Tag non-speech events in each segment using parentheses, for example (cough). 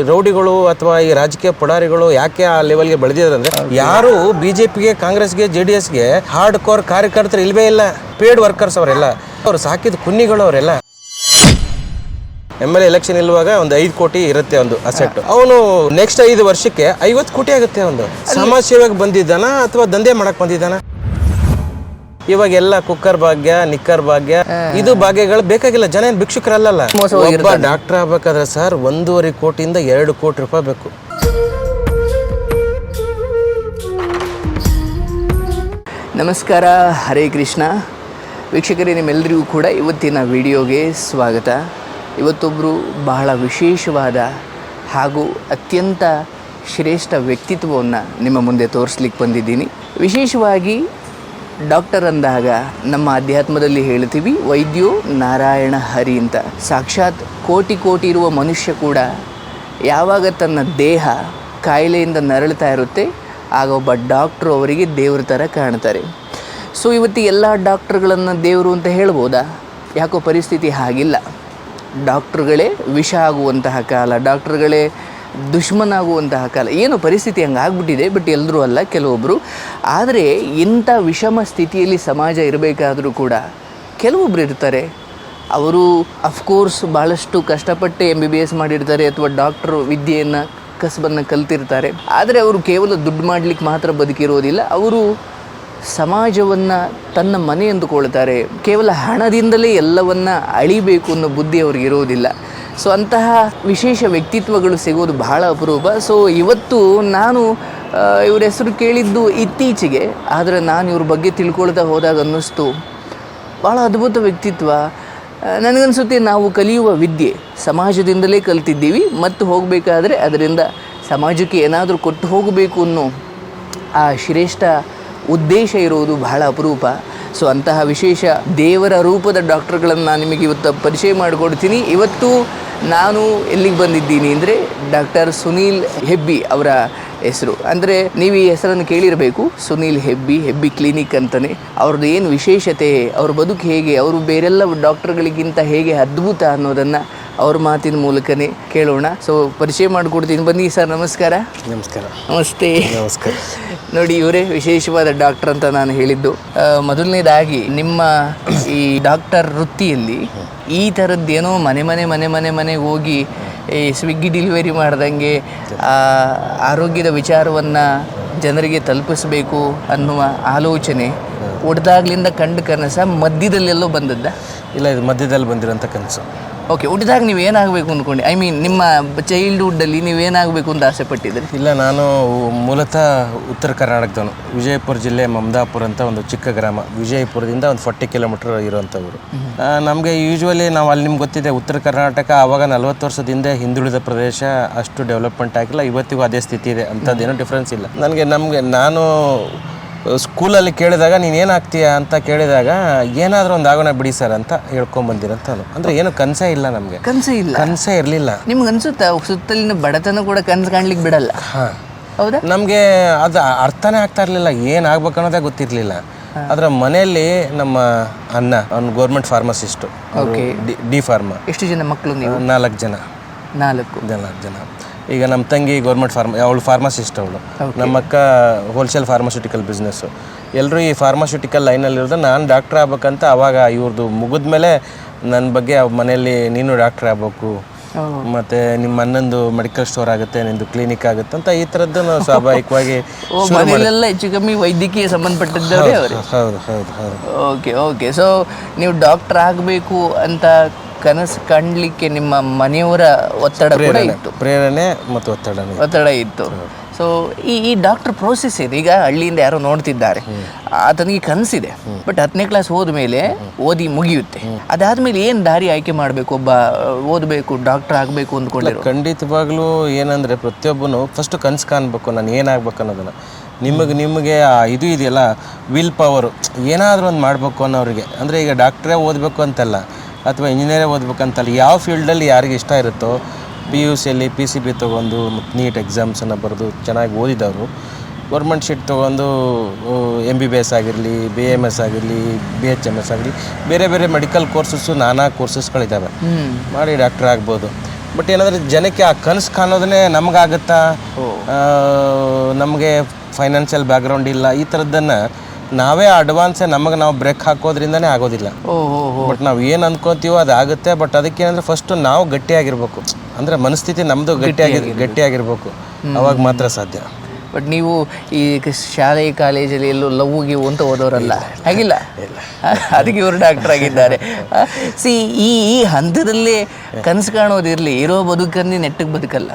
ರೌಡಿಗಳು ಅಥವಾ ಈ ರಾಜಕೀಯ ಪುಡಾರಿಗಳು ಯಾಕೆ ಆ ಲೆವೆಲ್ಗೆ ಬೆಳೆದಿದ್ದಾರೆ ಅಂದ್ರೆ ಯಾರು ಬಿಜೆಪಿಗೆ ಕಾಂಗ್ರೆಸ್ಗೆ ಜೆ ಡಿ ಎಸ್ಗೆ ಹಾರ್ಡ್ ಕೋರ್ ಕಾರ್ಯಕರ್ತರು ಇಲ್ವೇ ಇಲ್ಲ. ಪೇಡ್ ವರ್ಕರ್ಸ್ ಅವರೆಲ್ಲ. ಅವ್ರು ಸಾಕಿದ ಕುನ್ನಿಗಳು ಅವರೆಲ್ಲ. ಎಂ ಎಲ್ ಎಲೆಕ್ಷನ್ ಇಲ್ವಾಗ ಒಂದು ಐದು ಕೋಟಿ ಇರುತ್ತೆ ಒಂದು ಅಸೆಟ್ ಅವನು ನೆಕ್ಸ್ಟ್ ಐದು ವರ್ಷಕ್ಕೆ ಐವತ್ತು ಕೋಟಿ ಆಗುತ್ತೆ ಒಂದು. ಸಮಾಜ ಸೇವೆಗೆ ಬಂದಿದ್ದಾನ ಅಥವಾ ದಂಧೆ ಮಾಡಕ್ ಬಂದಿದ್ದಾನ? ಇವಾಗ ಎಲ್ಲ ಕುಕ್ಕರ್ ಭಾಗ್ಯ ನಿಕ್ಕರ್ ಭಾಗ್ಯ ಇದು ಭಾಗ್ಯಗಳು ಬೇಕಾಗಿಲ್ಲ. ಜನ ಏನ್ ಭಿಕ್ಷುಕರಲ್ಲ ಒಬ್ಬ ಡಾಕ್ಟರ್ ಆಗ್ಬೇಕಾದ್ರೆ ಸರ್ ಒಂದೂವರೆ ಕೋಟಿಯಿಂದ ಎರಡು ಕೋಟಿ ರೂಪಾಯಿ ಬೇಕು. ನಮಸ್ಕಾರ ಹರೇ ಕೃಷ್ಣ. ವೀಕ್ಷಕರೇ ನಿಮ್ಮೆಲ್ಲರಿಗೂ ಕೂಡ ಇವತ್ತಿನ ವಿಡಿಯೋಗೆ ಸ್ವಾಗತ. ಇವತ್ತೊಬ್ಬರು ಬಹಳ ವಿಶೇಷವಾದ ಹಾಗೂ ಅತ್ಯಂತ ಶ್ರೇಷ್ಠ ವ್ಯಕ್ತಿತ್ವವನ್ನು ನಿಮ್ಮ ಮುಂದೆ ತೋರಿಸ್ಲಿಕ್ಕೆ ಬಂದಿದ್ದೀನಿ. ವಿಶೇಷವಾಗಿ ಡಾಕ್ಟರ್ ಅಂದಾಗ ನಮ್ಮ ಅಧ್ಯಾತ್ಮದಲ್ಲಿ ಹೇಳ್ತೀವಿ, ವೈದ್ಯೋ ನಾರಾಯಣ ಹರಿ ಅಂತ. ಸಾಕ್ಷಾತ್ ಕೋಟಿ ಕೋಟಿ ಇರುವ ಮನುಷ್ಯ ಕೂಡ ಯಾವಾಗ ತನ್ನ ದೇಹ ಕಾಯಿಲೆಯಿಂದ ನರಳ್ತಾ ಇರುತ್ತೆ, ಆಗ ಒಬ್ಬ ಡಾಕ್ಟ್ರು ಅವರಿಗೆ ದೇವ್ರ ಥರ ಕಾಣ್ತಾರೆ. ಸೊ ಇವತ್ತು ಎಲ್ಲ ಡಾಕ್ಟ್ರುಗಳನ್ನು ದೇವರು ಅಂತ ಹೇಳ್ಬೋದಾ? ಯಾಕೋ ಪರಿಸ್ಥಿತಿ ಹಾಗಿಲ್ಲ. ಡಾಕ್ಟ್ರುಗಳೇ ವಿಷ ಆಗುವಂತಹ ಕಾಲ, ಡಾಕ್ಟ್ರುಗಳೇ ದುಶ್ಮನ್ ಆಗುವಂತಹ ಕಾಲ. ಏನು ಪರಿಸ್ಥಿತಿ ಹಂಗೆ ಆಗ್ಬಿಟ್ಟಿದೆ ಬಟ್ ಎಲ್ಲರೂ ಅಲ್ಲ ಕೆಲವೊಬ್ಬರು ಆದರೆ ಇಂಥ ವಿಷಮ ಸ್ಥಿತಿಯಲ್ಲಿ ಸಮಾಜ ಇರಬೇಕಾದರೂ ಕೂಡ ಕೆಲವೊಬ್ಬರು ಇರ್ತಾರೆ. ಅವರು ಅಫ್ಕೋರ್ಸ್ ಭಾಳಷ್ಟು ಕಷ್ಟಪಟ್ಟು ಎಂ ಬಿ ಬಿ ಎಸ್ ಮಾಡಿರ್ತಾರೆ ಅಥವಾ ಡಾಕ್ಟ್ರು ವಿದ್ಯೆಯನ್ನು ಕಸಬನ್ನು ಕಲ್ತಿರ್ತಾರೆ. ಆದರೆ ಅವರು ಕೇವಲ ದುಡ್ಡು ಮಾಡಲಿಕ್ಕೆ ಮಾತ್ರ ಬದುಕಿರೋದಿಲ್ಲ. ಅವರು ಸಮಾಜವನ್ನು ತನ್ನ ಮನೆ ಎಂದುಕೊಳ್ತಾರೆ. ಕೇವಲ ಹಣದಿಂದಲೇ ಎಲ್ಲವನ್ನು ಅಳಿಬೇಕು ಅನ್ನೋ ಬುದ್ಧಿ ಅವ್ರಿಗೆ ಇರೋದಿಲ್ಲ ಸೊ ಅಂತಹ ವಿಶೇಷ ವ್ಯಕ್ತಿತ್ವಗಳು ಸಿಗೋದು ಬಹಳ ಅಪರೂಪ. ಸೊ ಇವತ್ತು ನಾನು ಇವ್ರ ಹೆಸರು ಕೇಳಿದ್ದು ಇತ್ತೀಚೆಗೆ, ಆದರೆ ನಾನು ಇವ್ರ ಬಗ್ಗೆ ತಿಳ್ಕೊಳ್ತಾ ಹೋದಾಗ ಅನ್ನಿಸ್ತು. ಭಾಳ ಅದ್ಭುತ ವ್ಯಕ್ತಿತ್ವ. ನನಗನ್ಸುತ್ತೆ ನಾವು ಕಲಿಯುವ ವಿದ್ಯೆ ಸಮಾಜದಿಂದಲೇ ಕಲ್ತಿದ್ದೀವಿ. ಮತ್ತು ಹೋಗಬೇಕಾದ್ರೆ ಅದರಿಂದ ಸಮಾಜಕ್ಕೆ ಏನಾದರೂ ಕೊಟ್ಟು ಹೋಗಬೇಕು ಅನ್ನೋ ಆ ಶ್ರೇಷ್ಠ ಉದ್ದೇಶ ಇರೋದು ಬಹಳ ಅಪರೂಪ. ಸೊ ಅಂತಹ ವಿಶೇಷ ದೇವರ ರೂಪದ ಡಾಕ್ಟರ್ಗಳನ್ನು ನಾನು ನಿಮಗೆ ಇವತ್ತು ಪರಿಚಯ ಮಾಡಿಕೊಡ್ತೀನಿ. ಇವತ್ತು ನಾನು ಎಲ್ಲಿಗೆ ಬಂದಿದ್ದೀನಿ ಅಂದರೆ ಡಾಕ್ಟರ್ ಸುನೀಲ್ ಹೆಬ್ಬಿ ಅವರ ಹೆಸರು. ಅಂದರೆ ನೀವು ಈ ಹೆಸರನ್ನು ಕೇಳಿರಬೇಕು. ಸುನೀಲ್ ಹೆಬ್ಬಿ ಹೆಬ್ಬಿ ಕ್ಲಿನಿಕ್ ಅಂತಲೇ ಅವ್ರದ್ದು ಏನು ವಿಶೇಷತೆ, ಅವ್ರ ಬದುಕು ಹೇಗೆ, ಅವರು ಬೇರೆಲ್ಲ ಡಾಕ್ಟರ್ಗಳಿಗಿಂತ ಹೇಗೆ ಅದ್ಭುತ ಅನ್ನೋದನ್ನು ಅವ್ರ ಮಾತಿನ ಮೂಲಕನೇ ಕೇಳೋಣ. ಸೊ ಪರಿಚಯ ಮಾಡಿಕೊಡ್ತೀನಿ. ಬನ್ನಿ ಸರ್ ನಮಸ್ಕಾರ. ನಮಸ್ಕಾರ. ನಮಸ್ತೆ. ನಮಸ್ಕಾರ. ನೋಡಿ ಇವರೇ ವಿಶೇಷವಾದ ಡಾಕ್ಟರ್ ಅಂತ ನಾನು ಹೇಳಿದ್ದು. ಮೊದಲನೇದಾಗಿ ನಿಮ್ಮ ಈ ಡಾಕ್ಟರ್ ವೃತ್ತಿಯಲ್ಲಿ ಈ ಥರದ್ದೇನೋ ಮನೆ ಮನೆ ಮನೆ ಮನೆ ಮನೆಗೆ ಹೋಗಿ ಈ ಸ್ವಿಗ್ಗಿ ಡೆಲಿವರಿ ಮಾಡ್ದಂಗೆ ಆರೋಗ್ಯದ ವಿಚಾರವನ್ನು ಜನರಿಗೆ ತಲುಪಿಸಬೇಕು ಅನ್ನುವ ಆಲೋಚನೆ ಒಡ್ದಾಗ್ಲಿಂದ ಕಂಡು ಕನಸ ಮಧ್ಯದಲ್ಲೆಲ್ಲೋ ಬಂದದ್ದ? ಇಲ್ಲ ಇದು ಮಧ್ಯದಲ್ಲಿ ಬಂದಿರೋಂಥ ಕನಸು. ಓಕೆ ಹುಟ್ಟಿದಾಗ ನೀವು ಏನಾಗಬೇಕು ಅಂದ್ಕೊಂಡು ಐ ಮೀನ್ ನಿಮ್ಮ ಚೈಲ್ಡ್ಹುಡ್ಡಲ್ಲಿ ನೀವು ಏನಾಗಬೇಕು ಅಂತ ಆಸೆ ಪಟ್ಟಿದ್ರಿ ಇಲ್ಲ ನಾನು ಮೂಲತಃ ಉತ್ತರ ಕರ್ನಾಟಕದವನು. ವಿಜಯಪುರ ಜಿಲ್ಲೆ ಮಮದಾಪುರ ಅಂತ ಒಂದು ಚಿಕ್ಕ ಗ್ರಾಮ. ವಿಜಯಪುರದಿಂದ ಒಂದು ಫಾರ್ಟಿ ಕಿಲೋಮೀಟರ್ ಇರುವಂಥವ್ರು. ನಮಗೆ ಯೂಶ್ವಲಿ ನಾವು ಅಲ್ಲಿ ನಿಮ್ಗೆ ಗೊತ್ತಿದೆ ಉತ್ತರ ಕರ್ನಾಟಕ ಆವಾಗ ನಲ್ವತ್ತು ವರ್ಷದ ಹಿಂದೆ ಹಿಂದುಳಿದ ಪ್ರದೇಶ ಅಷ್ಟು ಡೆವಲಪ್ಮೆಂಟ್ ಆಗಿಲ್ಲ. ಇವತ್ತಿಗೂ ಅದೇ ಸ್ಥಿತಿ ಇದೆ. ಅಂಥದ್ದೇನೋ ಡಿಫ್ರೆನ್ಸ್ ಇಲ್ಲ. ನನಗೆ ನಮಗೆ ನಾನು ಸ್ಕೂಲಲ್ಲಿ ಕೇಳಿದಾಗ ನೀನು ಏನಾಗ್ತೀಯ ಅಂತ ಕೇಳಿದಾಗ ಏನಾದರೂ ಒಂದು ಆಗೋಣ ಬಿಡಿ ಸರ್ ಅಂತ ಹೇಳ್ಕೊಂಬಂದಿರಂತ ಅಂದರೆ. ಏನು ಕನಸೇ ಇಲ್ಲ ನಮಗೆ. ಕನಸೇ ಇಲ್ಲ. ಕನಸೇ ಇರಲಿಲ್ಲ. ನಿಮ್ಗೆ ಅನ್ಸುತ್ತಾ ಸುತ್ತಲಿನ ಬಡತನ ಕೂಡ ಕನಸು ಕಾಣ್ಲಿಕ್ಕೆ ಬಿಡಲ್ಲ? ಹಾಂ. ಹೌದಾ? ನಮಗೆ ಅದು ಅರ್ಥನೇ ಆಗ್ತಾ ಇರಲಿಲ್ಲ ಏನು ಆಗ್ಬೇಕು ಅನ್ನೋದೇ ಗೊತ್ತಿರಲಿಲ್ಲ. ಅದರ ಮನೆಯಲ್ಲಿ ನಮ್ಮ ಅಣ್ಣ ಅವ್ನು government pharmacist D D pharma ಎಷ್ಟು ಜನ ಮಕ್ಕಳು ನೀವು? ನಾಲ್ಕು ಜನ. ನಾಲ್ಕು. ನಾಲ್ಕು ಜನ. ಈಗ ನಮ್ಮ ತಂಗಿ ಗೌರ್ಮೆಂಟ್ ಫಾರ್ಮ ಅವಳು ಫಾರ್ಮಸಿಸ್ಟ್ ಅವಳು. ನಮ್ಮ ಅಕ್ಕ ಹೋಲ್ಸೇಲ್ ಫಾರ್ಮಾಸ್ಯೂಟಿಕಲ್ ಬಿಸ್ನೆಸ್ಸು ಎಲ್ಲರೂ ಈ ಫಾರ್ಮಾಸ್ಯೂಟಿಕಲ್ ಲೈನಲ್ಲಿರೋದು ನಾನು ಡಾಕ್ಟ್ರ್ ಆಗ್ಬೇಕಂತ ಅವಾಗ ಇವ್ರದ್ದು ಮುಗಿದ ಮೇಲೆ ನನ್ನ ಬಗ್ಗೆ ಅವ್ರ ಮನೆಯಲ್ಲಿ ನೀನು ಡಾಕ್ಟ್ರ್ ಆಗ್ಬೇಕು. ಮತ್ತೆ ನಿಮ್ಮ ಅಣ್ಣಂದು ಮೆಡಿಕಲ್ ಸ್ಟೋರ್ ಆಗುತ್ತೆ ನಿಂದು ಕ್ಲಿನಿಕ್ ಆಗುತ್ತೆ ಅಂತ ಈ ಥರದ್ದು ಸ್ವಾಭಾವಿಕವಾಗಿ ಮನೆಯಲ್ಲೆಲ್ಲ ಹೆಚ್ಚು ಕಮ್ಮಿ ವೈದ್ಯಕೀಯ ಸಂಬಂಧಪಟ್ಟಿದ್ದವರೇ ಅವರು. ಹೌದು ಹೌದು ಹೌದು. ಓಕೆ ಓಕೆ ಸೊ ನೀವು ಡಾಕ್ಟರ್ ಆಗಬೇಕು ಅಂತ ಕನಸು ಕಾಣಲಿಕ್ಕೆ ನಿಮ್ಮ ಮನೆಯವರ ಒತ್ತಡ ಕೂಡ ಇತ್ತು. ಪ್ರೇರಣೆ ಮತ್ತು ಒತ್ತಡ ಒತ್ತಡ ಇತ್ತು. ಸೊ ಈ ಈ ಡಾಕ್ಟರ್ ಪ್ರೋಸೆಸ್ ಇದೆ. ಈಗ ಹಳ್ಳಿಯಿಂದ ಯಾರೋ ನೋಡ್ತಿದ್ದಾರೆ. ಆತನಿಗೆ ಕನಸಿದೆ. ಬಟ್ ಹತ್ತನೇ ಕ್ಲಾಸ್ ಹೋದ ಮೇಲೆ ಓದಿ ಮುಗಿಯುತ್ತೆ. ಅದಾದ್ಮೇಲೆ ಏನು ದಾರಿ ಆಯ್ಕೆ ಮಾಡಬೇಕು? ಒಬ್ಬ ಓದಬೇಕು ಡಾಕ್ಟರ್ ಆಗಬೇಕು ಅಂದ್ಕೊಂಡಿರೋ? ಖಂಡಿತವಾಗ್ಲೂ ಏನಂದರೆ ಪ್ರತಿಯೊಬ್ಬನು ಫಸ್ಟ್ ಕನಸು ಕಾಣಬೇಕು. ನಾನು ಏನಾಗ್ಬೇಕು ಅನ್ನೋದನ್ನು. ನಿಮಗೆ ನಿಮಗೆ ಆ ಇದು ಇದೆಯಲ್ಲ ವಿಲ್ ಪವರು ಏನಾದರೂ ಒಂದು ಮಾಡಬೇಕು ಅನ್ನೋರಿಗೆ. ಅಂದರೆ ಈಗ ಡಾಕ್ಟ್ರೇ ಓದಬೇಕು ಅಂತಲ್ಲ. ಅಥವಾ ಇಂಜಿನಿಯರೇ ಓದ್ಬೇಕಂತಲ್ಲ ಯಾವ ಫೀಲ್ಡಲ್ಲಿ ಯಾರಿಗೆ ಇಷ್ಟ ಇರುತ್ತೋ ಪಿ ಯು ಸಿಯಲ್ಲಿ ಪಿ ಸಿ ಬಿ ತೊಗೊಂಡು ನೀಟ್ ಎಕ್ಸಾಮ್ಸನ್ನು ಬರೆದು ಚೆನ್ನಾಗಿ ಓದಿದವರು ಗೌರ್ಮೆಂಟ್ ಶೀಟ್ ತೊಗೊಂಡು ಎಂ ಬಿ ಬಿ ಎಸ್ ಆಗಿರಲಿ ಬಿ ಎಂ ಎಸ್ ಆಗಿರಲಿ ಬಿ ಎಚ್ ಎಂ ಎಸ್ ಆಗಲಿ ಬೇರೆ ಬೇರೆ ಮೆಡಿಕಲ್ ಕೋರ್ಸಸ್ಸು ನಾನಾ ಕೋರ್ಸಸ್ಗಳಿದ್ದಾವೆ ಮಾಡಿ ಡಾಕ್ಟರ್ ಆಗ್ಬೋದು. ಬಟ್ ಏನಾದರೆ ಜನಕ್ಕೆ ಆ ಕನಸು ಕಾಣೋದನ್ನೇ ನಮಗಾಗುತ್ತಾ? ನಮಗೆ ಫೈನಾನ್ಷಿಯಲ್ ಬ್ಯಾಕ್ಗ್ರೌಂಡ್ ಇಲ್ಲ ಈ ಥರದ್ದನ್ನು ನಾವೇ ಅಡ್ವಾನ್ಸೇ ನಮಗೆ ನಾವು ಬ್ರೇಕ್ ಹಾಕೋದ್ರಿಂದನೇ ಆಗೋದಿಲ್ಲ. ಬಟ್ ನಾವು ಏನು ಅನ್ಕೋತೀವೋ ಅದಾಗುತ್ತೆ ಬಟ್ ಅದಕ್ಕೇನಂದ್ರೆ ಫಸ್ಟ್ ನಾವು ಗಟ್ಟಿಯಾಗಿರ್ಬೇಕು. ಅಂದ್ರೆ ಮನಸ್ಥಿತಿ ನಮ್ಮದು ಗಟ್ಟಿಯಾಗಿ ಗಟ್ಟಿಯಾಗಿರ್ಬೇಕು. ಅವಾಗ ಮಾತ್ರ ಸಾಧ್ಯ. ಬಟ್ ನೀವು ಈ ಶಾಲೆ ಕಾಲೇಜಲ್ಲಿ ಎಲ್ಲೂ ಲವ್ ಗಿವ್ ಅಂತ ಓದೋರಲ್ಲ. ಹಾಗಿಲ್ಲ? ಅದಕ್ಕೆ ಇವರು ಡಾಕ್ಟರ್ ಆಗಿದ್ದಾರೆ. ಸಿ ಈ ಈ ಹಂತದಲ್ಲೇ ಕನಸು ಕಾಣೋದಿರಲಿ. ಇರೋ ಬದುಕನ್ನೇ ನೆಟ್ಟಗೆ ಬದುಕಲ್ಲ.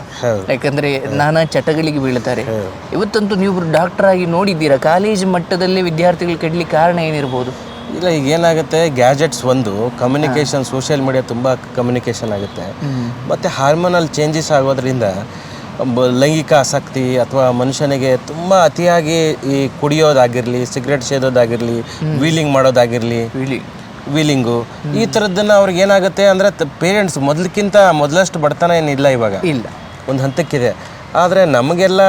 ಯಾಕಂದರೆ ನಾನಾ ಚಟಗಳಿಗೆ ಬೀಳ್ತಾರೆ. ಇವತ್ತಂತೂ ನೀವು ಡಾಕ್ಟರ್ ಆಗಿ ನೋಡಿದ್ದೀರಾ? ಕಾಲೇಜ್ ಮಟ್ಟದಲ್ಲೇ ವಿದ್ಯಾರ್ಥಿಗಳು ಕೆಡ್ಲಿಕ್ಕೆ ಕಾರಣ ಏನಿರ್ಬೋದು? ಇಲ್ಲ ಈಗ ಏನಾಗುತ್ತೆ? ಗ್ಯಾಜೆಟ್ಸ್ ಒಂದು ಕಮ್ಯುನಿಕೇಷನ್ ಸೋಷಿಯಲ್ ಮೀಡಿಯಾ ತುಂಬ ಕಮ್ಯುನಿಕೇಷನ್ ಆಗುತ್ತೆ. ಮತ್ತು ಹಾರ್ಮೋನಲ್ ಚೇಂಜಸ್ ಆಗೋದ್ರಿಂದ ಲೈಂಗಿಕ ಆಸಕ್ತಿ ಅಥವಾ ಮನುಷ್ಯನಿಗೆ ತುಂಬ ಅತಿಯಾಗಿ ಈ ಕುಡಿಯೋದಾಗಿರಲಿ ಸಿಗರೆಟ್ ಸೇದೋದಾಗಿರಲಿ ವೀಲಿಂಗ್ ಮಾಡೋದಾಗಿರಲಿ ವೀಲಿಂಗು. ಈ ಥರದ್ದನ್ನು ಅವ್ರಿಗೆ ಏನಾಗುತ್ತೆ ಅಂದರೆ ಪೇರೆಂಟ್ಸ್ ಮೊದಲಕ್ಕಿಂತ ಮೊದಲಷ್ಟು ಬಡತನ ಏನಿಲ್ಲ ಇವಾಗ. ಇಲ್ಲ. ಒಂದು ಹಂತಕ್ಕಿದೆ. ಆದರೆ ನಮಗೆಲ್ಲ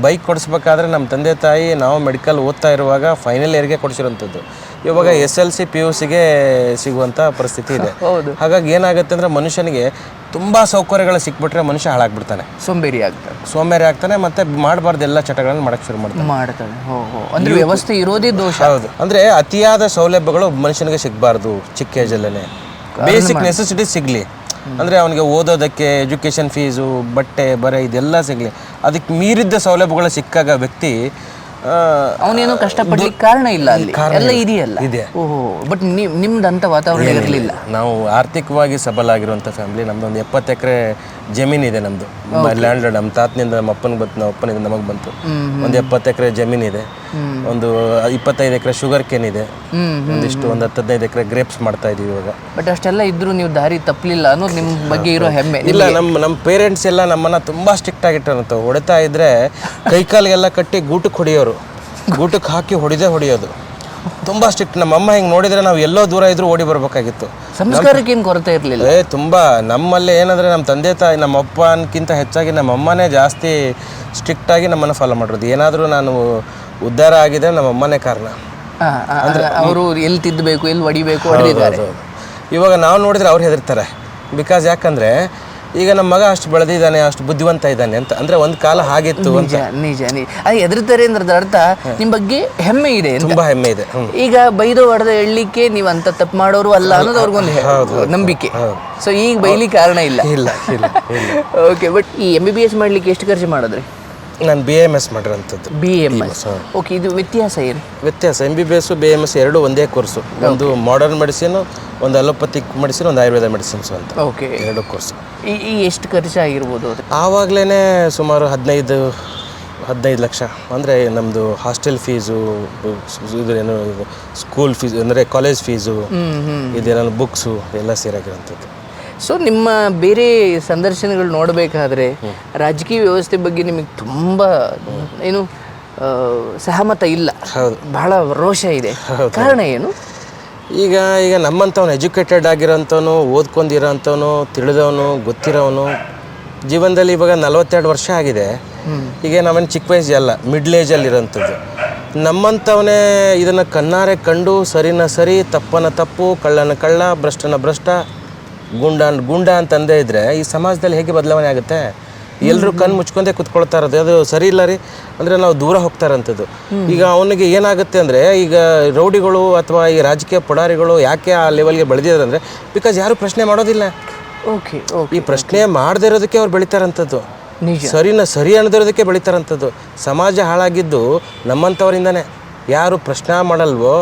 ಬೈಕ್ ಕೊಡಿಸ್ಬೇಕಾದ್ರೆ ನಮ್ಮ ತಂದೆ ತಾಯಿ ನಾವು ಮೆಡಿಕಲ್ ಓದ್ತಾ ಇರುವಾಗ ಫೈನಲ್ ಇಯರ್ಗೆ ಕೊಡಿಸಿರೋಂಥದ್ದು ಇವಾಗ S L C P U ಸಿಗೆ ಸಿಗುವಂಥ ಪರಿಸ್ಥಿತಿ ಇದೆ. (laughs) ಹೌದು. ಹಾಗಾಗಿ ಏನಾಗುತ್ತೆ ಅಂದರೆ ಮನುಷ್ಯನಿಗೆ ತುಂಬ ಸೌಕರ್ಯಗಳು ಸಿಕ್ಬಿಟ್ರೆ ಮನುಷ್ಯ ಹಾಳಾಗ್ಬಿಡ್ತಾನೆ. ಸೋಂಬೇರಿ ಆಗ್ತಾನೆ. ಸೋಂಬೇರಿ ಆಗ್ತಾನೆ ಮತ್ತೆ ಮಾಡಬಾರ್ದು ಎಲ್ಲ ಚಟಗಳನ್ನು ಮಾಡಕ್ಕೆ ಶುರು ಮಾಡ್ತಾನೆ. ಮಾಡ್ತಾನೆ. ಅಂದ್ರೆ ವ್ಯವಸ್ಥೆ ಇರೋದೇ ದೋಷ. ಹೌದು. ಅಂದರೆ ಅತಿಯಾದ ಸೌಲಭ್ಯಗಳು ಮನುಷ್ಯನಿಗೆ ಸಿಗಬಾರ್ದು ಚಿಕ್ಕ ಏಜಲ್ಲೇ ಬೇಸಿಕ್ ನೆಸೆಸಿಟಿ ಸಿಗಲಿ. ಅಂದರೆ ಅವನಿಗೆ ಓದೋದಕ್ಕೆ ಎಜುಕೇಷನ್ ಫೀಸು ಬಟ್ಟೆ ಬರೆ ಇದೆಲ್ಲ ಸಿಗಲಿ. ಅದಕ್ಕೆ ಮೀರಿದ್ದ ಸೌಲಭ್ಯಗಳು ಸಿಕ್ಕಾಗ ವ್ಯಕ್ತಿ ಅವನೇನೋ ಕಷ್ಟಪಡ್ಲಿಕ್ಕೆ ಕಾರಣ ಇಲ್ಲ ಅಲ್ಲಿ. ಎಲ್ಲ ಇದೆಯಲ್ಲ. ಇದೆ. ಓಹೋ ಬಟ್ ನಿಮ್ದು ಅಂತ ವಾತಾವರಣ ಇರಲಿಲ್ಲ. ನಾವು ಆರ್ಥಿಕವಾಗಿ ಸಬಲ ಆಗಿರುವಂಥ ಫ್ಯಾಮಿಲಿ ನಮ್ದು ಒಂದು ಎಪ್ಪತ್ತು ಎಕರೆ ಜಮೀನಿದೆ ನಮ್ದು. ಲ್ಯಾಂಡ್ ನಮ್ಮ ತಾತನಿಂದ ನಮ್ಮ ಅಪ್ಪನಿಗೆ ಬಂತು ನಮ್ಮ ಅಪ್ಪನಿಂದ ನಮಗೆ ಬಂತು. ಒಂದು ಎಪ್ಪತ್ತು ಎಕರೆ ಜಮೀನಿದೆ ಒಂದು ಇಪ್ಪತ್ತೈದು ಎಕರೆ ಶುಗರ್ ಕೇನ್ ಇದೆ. ಒಂದಿಷ್ಟು ಒಂದು ಹತ್ತದೈದು ಹದಿನೈದು ಎಕರೆ ಗ್ರೇಪ್ಸ್ ಮಾಡ್ತಾ ಇದೀವಿ ಇವಾಗ. ಬಟ್ ಅಷ್ಟೆಲ್ಲ ಇದ್ರೂ ನೀವು ದಾರಿ ತಪ್ಪಲಿಲ್ಲ ಅನ್ನೋದು ನಿಮ್ಮ ಬಗ್ಗೆ ಇರೋ ಹೆಮ್ಮೆ. ಇಲ್ಲ ನಮ್ಮ ನಮ್ಮ ಪೇರೆಂಟ್ಸ್ ಎಲ್ಲ ನಮ್ಮನ್ನ ತುಂಬಾ ಸ್ಟ್ರಿಕ್ಟ್ ಆಗಿಟ್ಟಿರಂತ ಹೊಡಿತಾ ಇದ್ರೆ ಕೈಕಾಲಿಗೆಲ್ಲ ಕಟ್ಟಿ ಗೂಟಕ್ಕೆ ಹೊಡಿಯೋರು. ಗೂಟಕ್ಕೆ ಹಾಕಿ ಹೊಡಿದೇ ಹೊಡಿಯೋದು. ತುಂಬಾ ಸ್ಟ್ರಿಕ್ಟ್ ನಮ್ಮ ಅಮ್ಮ ಹಿಂಗೆ ನೋಡಿದ್ರೆ ನಾವು ಎಲ್ಲೋ ದೂರ ಇದ್ರೂ ಓಡಿ ಬರಬೇಕಾಗಿತ್ತು. ಸಂಸ್ಕಾರಕ್ಕೆ ಏನು ಕೊರತೆ ಇರಲಿಲ್ಲ? ಏ ತುಂಬ. ನಮ್ಮಲ್ಲಿ ಏನಂದರೆ ನಮ್ಮ ತಂದೆ ತಾಯಿ ನಮ್ಮ ಅಪ್ಪನಕ್ಕಿಂತ ಹೆಚ್ಚಾಗಿ ನಮ್ಮ ಅಮ್ಮನೇ ಜಾಸ್ತಿ ಸ್ಟ್ರಿಕ್ಟಾಗಿ ನಮ್ಮನ್ನು ಫಾಲೋ ಮಾಡಿರೋದು. ಏನಾದರೂ ನಾನು ಉದ್ಧಾರ ಆಗಿದೆ ನಮ್ಮ ಅಮ್ಮನೇ ಕಾರಣ. ಅವರು ಎಲ್ಲಿ ತಿದ್ದಬೇಕು ಎಲ್ಲಿ ಹೊಡಿಬೇಕು ಹೊಡೆದಿದ್ದಾರೆ. ಇವಾಗ ನಾವು ನೋಡಿದ್ರೆ ಅವ್ರು ಹೆದರ್ತಾರೆ. ಬಿಕಾಸ್ ಯಾಕಂದ್ರೆ ಈಗ ನಮ್ಮ ಮಗ ಅಷ್ಟು ಬೆಳೆದಿದ್ದಾನೆ ಅಷ್ಟು ಬುದ್ಧಿವಂತ ಇದ್ದಾನೆ ಅಂತ. ಅಂದ್ರೆ ಒಂದ್ ಕಾಲ ಹಾಗಿತ್ತು ಅಂತ. ನಿಜ ನಿಜ ನಿಜ ಅದು ಎದುರ್ತಾರೆ ಅರ್ಥ ನಿಮ್ಮ ಬಗ್ಗೆ ಹೆಮ್ಮೆ ಇದೆ ಅಂತ. ತುಂಬಾ ಹೆಮ್ಮೆ ಇದೆ. ಹ್ಮ್. ಈಗ ಬೈದು ಹೊಡೆದ ಹೇಳಲಿಕ್ಕೆ ನೀವು ಅಂತ ತಪ್ಪು ಮಾಡೋರು ಅಲ್ಲ ಅನ್ನೋದು ಅವ್ರಿಗೊಂದು ಹೆ- ನಂಬಿಕೆ. ಸೊ ಈಗ ಬೈಲಿ ಕಾರಣ ಇಲ್ಲ. ಇಲ್ಲ ಇಲ್ಲ ಇಲ್ಲ. (laughs) ಓಕೆ ಬಟ್ ಈ ಎಂ ಬಿ ಬಿ ಎಸ್ ಮಾಡ್ಲಿಕ್ಕೆ ಎಷ್ಟು ಖರ್ಚು ಮಾಡಿದ್ರಿ? ನಾನು ಬಿ ಎಂ ಎಸ್ ಮಾಡಿರೋಂಥದ್ದು. ಬಿ ಎಂ ಎಸ್ ಓಕೆ ಇದು ವ್ಯತ್ಯಾಸ ಏನು? ವ್ಯತ್ಯಾಸ M B B S B M S ಎರಡು ಒಂದೇ ಕೋರ್ಸು ಒಂದು ಮಾಡರ್ನ್ ಮೆಡಿಸಿನ್ ಒಂದು ಅಲೋಪತಿಕ್ ಮೆಡಿಸಿನ್ ಒಂದು ಆಯುರ್ವೇದ ಮೆಡಿಸಿನ್ಸ್ ಅಂತ. ಓಕೆ ಎರಡು ಕೋರ್ಸ್ ಈ ಎಷ್ಟು ಖರ್ಚು ಆಗಿರ್ಬೋದು ಆವಾಗಲೇ ಸುಮಾರು ಹದಿನೈದು ಹದಿನೈದು ಲಕ್ಷ. ಅಂದರೆ ನಮ್ಮದು ಹಾಸ್ಟೆಲ್ ಫೀಸು ಇದೇನು ಸ್ಕೂಲ್ ಫೀಸ್ ಅಂದರೆ ಕಾಲೇಜ್ ಫೀಸು ಇದೇನಾದ್ರು ಬುಕ್ಸು ಎಲ್ಲ ಸೇರಾಗಿರೋಂಥದ್ದು. ಸೊ ನಿಮ್ಮ ಬೇರೆ ಸಂದರ್ಶನಗಳು ನೋಡಬೇಕಾದ್ರೆ ರಾಜಕೀಯ ವ್ಯವಸ್ಥೆ ಬಗ್ಗೆ ನಿಮಗೆ ತುಂಬ ಏನು ಸಹಮತ ಇಲ್ಲ. ಹೌದು. ಬಹಳ ರೋಷ ಇದೆ. ಕಾರಣ ಏನು? ಈಗ ಈಗ ನಮ್ಮಂಥವ್ನು ಎಜುಕೇಟೆಡ್ ಆಗಿರೋಂಥವನು ಓದ್ಕೊಂಡಿರೋಂಥವನು ತಿಳಿದವನು ಗೊತ್ತಿರೋವನು ಜೀವನದಲ್ಲಿ ಇವಾಗ ನಲವತ್ತೆರಡು ವರ್ಷ ಆಗಿದೆ. ಈಗ ನಾವೇನು ಚಿಕ್ಕ ವಯಸ್ಸು ಅಲ್ಲ ಮಿಡ್ಲ್ ಏಜಲ್ಲಿ ಇರೋಂಥದ್ದು. ನಮ್ಮಂಥವನೇ ಇದನ್ನು ಕಣ್ಣಾರೆ ಕಂಡು ಸರಿನ ಸರಿ ತಪ್ಪನ ತಪ್ಪು ಕಳ್ಳನ ಕಳ್ಳ ಭ್ರಷ್ಟನ ಭ್ರಷ್ಟ ಗುಂಡ ಗುಂಡ ಅಂತಂದೇ ಇದ್ರೆ ಈ ಸಮಾಜದಲ್ಲಿ ಹೇಗೆ ಬದಲಾವಣೆ ಆಗುತ್ತೆ? ಎಲ್ಲರೂ ಕಣ್ಣು ಮುಚ್ಕೊಂಡೇ ಕುತ್ಕೊಳ್ತಾ ಇರೋದು. ಅದು ಸರಿ ಇಲ್ಲ ರೀ. ಅಂದರೆ ನಾವು ದೂರ ಹೋಗ್ತಾರಂತದ್ದು ಈಗ ಅವನಿಗೆ ಏನಾಗುತ್ತೆ ಅಂದರೆ ಈಗ ರೌಡಿಗಳು ಅಥವಾ ಈ ರಾಜಕೀಯ ಪುಡಾರಿಗಳು ಯಾಕೆ ಆ ಲೆವೆಲ್ಗೆ ಬೆಳೆದಿದ್ದಾರೆ ಅಂದರೆ ಬಿಕಾಸ್ ಯಾರು ಪ್ರಶ್ನೆ ಮಾಡೋದಿಲ್ಲ. ಓಕೆ ಈ ಪ್ರಶ್ನೆ ಮಾಡದೇ ಇರೋದಕ್ಕೆ ಅವ್ರು ಬೆಳಿತಾರಂತದ್ದು ನಿಜ. ಸರಿನ ಸರಿ ಅನ್ನದಿರೋದಕ್ಕೆ ಬೆಳಿತಾರಂಥದ್ದು. ಸಮಾಜ ಹಾಳಾಗಿದ್ದು ನಮ್ಮಂಥವರಿಂದನೇ. ಯಾರು ಪ್ರಶ್ನೆ ಮಾಡಲ್ವೋ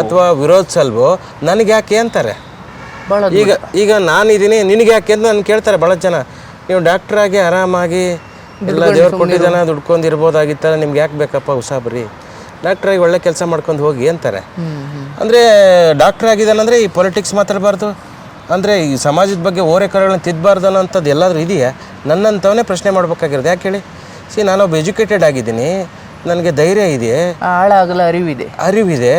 ಅಥವಾ ವಿರೋಧಿಸಲ್ವೋ ನನಗೆ ಯಾಕೆ ಅಂತಾರೆ? ಈಗ ಈಗ ನಾನಿದ್ದೀನಿ ನಿನಗೆ ಯಾಕೆ ಅಂತ ನಾನು ಕೇಳ್ತಾರೆ ಭಾಳ ಜನ. ನೀವು ಡಾಕ್ಟರ್ ಆಗಿ ಆರಾಮಾಗಿ ಎಲ್ಲ ದೇವ್ರು ಕೊಟ್ಟಿದ್ದಾನ ದುಡ್ಕೊಂಡಿರ್ಬೋದಾಗಿತ್ತಲ್ಲ ನಿಮ್ಗೆ ಯಾಕೆ ಬೇಕಪ್ಪ ಉಸಾಬರಿ ಡಾಕ್ಟರ್ ಆಗಿ ಒಳ್ಳೆ ಕೆಲಸ ಮಾಡ್ಕೊಂಡು ಹೋಗಿ ಅಂತಾರೆ. ಅಂದರೆ ಡಾಕ್ಟರ್ ಆಗಿದ್ದಾನಂದ್ರೆ ಈ ಪೊಲಿಟಿಕ್ಸ್ ಮಾತಾಡಬಾರ್ದು. ಅಂದರೆ ಈ ಸಮಾಜದ ಬಗ್ಗೆ ಓರೆಕರಗಳನ್ನ ತಿದ್ದಬಾರ್ದು ಅನ್ನೋಂಥದ್ದು ಎಲ್ಲಾದರೂ ಇದೆಯಾ? ನನ್ನಂಥವನ್ನೇ ಪ್ರಶ್ನೆ ಮಾಡ್ಬೇಕಾಗಿರೋದು. ಯಾಕೆ ಹೇಳಿ? ಸಿ ನಾನೊಬ್ಬ ಎಜುಕೇಟೆಡ್ ಆಗಿದ್ದೀನಿ. ನನಗೆ ಧೈರ್ಯ ಇದೆ ಹಾಳಾಗಲು ಅರಿವಿದೆ. ಅರಿವಿದೆ?